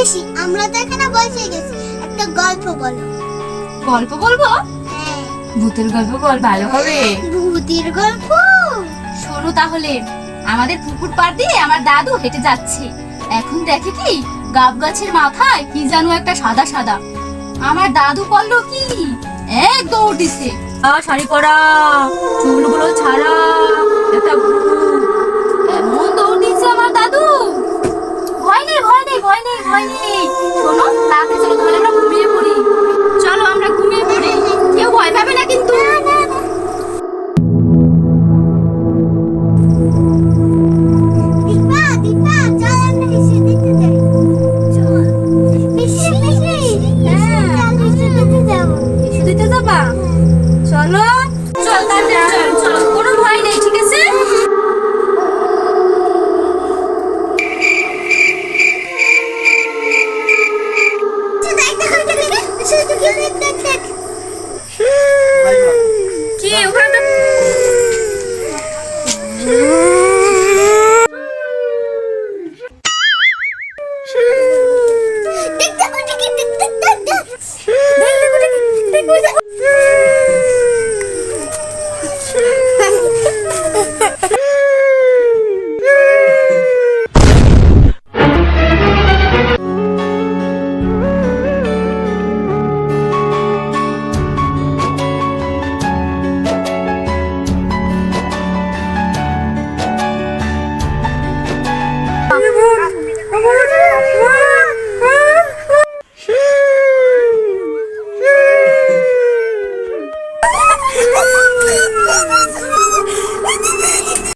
পিসি আমরা তো এখানে বসে গেছি। একটা গল্প বলো। গল্প বলব? হ্যাঁ। ভূতের গল্প বল ভালো হবে। ভূতের গল্প? শোনো তাহলে আমাদের পুকুর পাড় দিয়ে আমার দাদু হেঁটে যাচ্ছে। এখন দেখে কি গাব গাছের মাথায় কি যেন একটা সাদা সাদা। আমার দাদু বলল কি এক দৌড় দিছে। শাড়ি পরা চুলগুলো ছাড়া একটা নেই শোনো তাড়াতাড়ি চলো তাহলে আমরা ঘুমিয়ে পড়ি চলো আমরা ঘুমিয়ে পড়ি কেউ ভয় পাবে না কিন্তু চল চল হ্যাঁ। চল চলো Where's it?